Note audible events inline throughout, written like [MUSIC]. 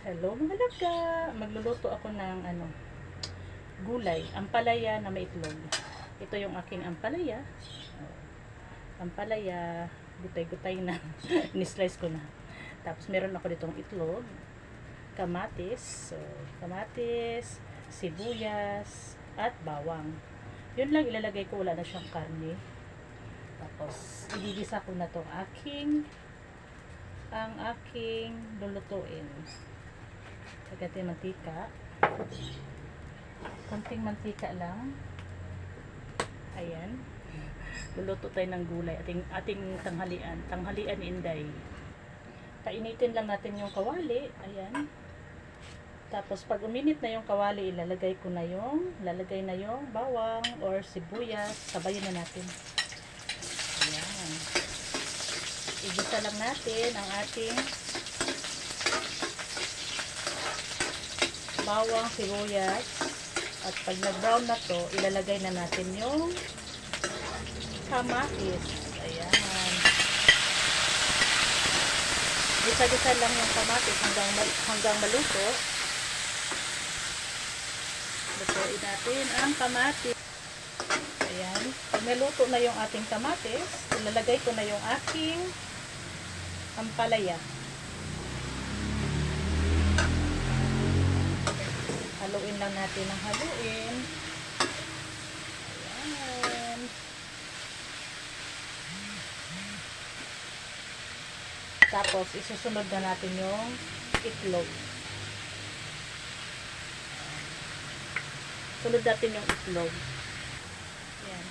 Hello mga langga! Magluluto ako ng ano, gulay, ampalaya na may itlog. Ito yung aking ampalaya. Ampalaya, gutay-gutay na. [LAUGHS] Ni-slice ko na. Tapos meron ako ditong itlog, kamatis, so, kamatis, sibuyas, at bawang. Yun lang ilalagay ko, wala na siyang karne. Tapos, igigisa ko na tong aking ang aking lulutuin. Lagyan mantika. Konting mantika lang. Ayan. Luluto tayo ng gulay. Ating, ating tanghalian. Tanghalian Inday. Kainitin lang natin yung kawali. Ayan. Tapos pag uminit na yung kawali, ilalagay ko na yung, lalagay na yung bawang or sibuyas. Sabayin na natin. Ayan. Igisa lang natin ang ating bawang, sibuyas. At pag nag-brown na to, ilalagay na natin yung kamatis. Ayan. Gisa-gisa lang yung kamatis hanggang, hanggang maluto. Lutuin natin ang kamatis. Ayan. Pag naluto na yung ating kamatis, ilalagay ko na yung aking ampalaya. Haluin lang natin ng haluin. Ayan. Tapos, isusunod na natin yung itlog. Sunod natin yung itlog. Ayan.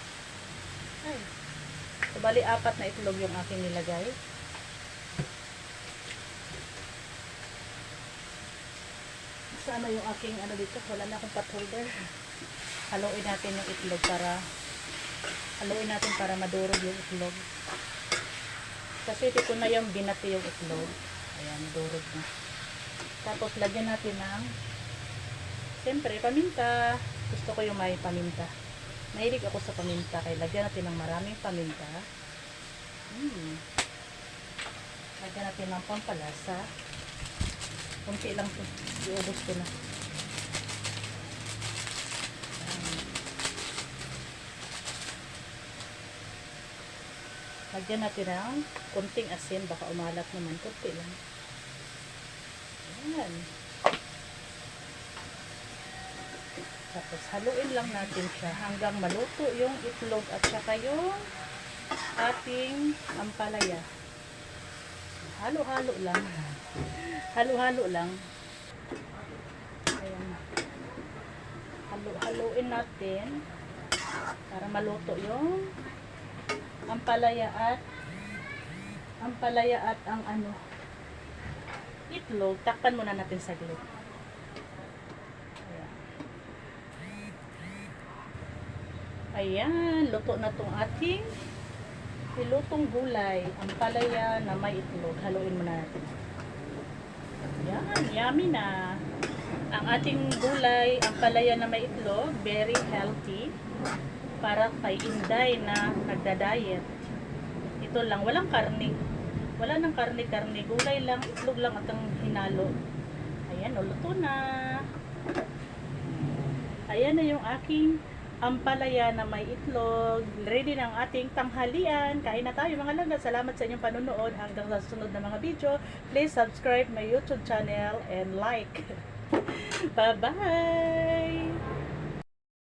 Ay. So, apat na itlog yung aking nilagay. Sana yung aking ano dito, wala na akong pot holder. Haluin natin yung itlog para haluin natin para madurog yung itlog. Kasi dito na yung binati yung itlog. Ayan, durog na. Tapos lagyan natin ng siyempre paminta. Gusto ko yung may paminta. Mahilig ako sa paminta. Kaya lagyan natin ng maraming paminta. Hmm. Lagyan natin ng pampalasa. Kunti lang to. Iubos ko na. Lagyan natin ng kunting asin. Baka umalat naman. Kunti lang. Ayan. Tapos haluin lang natin siya hanggang maluto yung itlog at saka yung ating ampalaya. Halo-halo lang. Halo-halo lang. Ayan. Halo-haloin natin para maluto yung ampalaya at ampalaya at ang ano itlog. Takpan muna natin saglit. Ayan. Ayan, luto na tong ating pilutong gulay. Ang palaya na may itlog. Haluin muna natin. Ayan, yummy na. Ang ating gulay, ang palaya na may itlog, very healthy. Para kay Inday na nagda-diet. Ito lang, walang karne. Wala nang karne-karne. Gulay lang, itlog lang at ang hinalo. Ayan, luto na. Ayan na yung aking ampalaya na may itlog. Ready ang ating tanghalian. Kain na tayo mga langga. Salamat sa inyong panonood. Hanggang sa susunod na mga video. Please subscribe my YouTube channel and like. [LAUGHS] Bye-bye!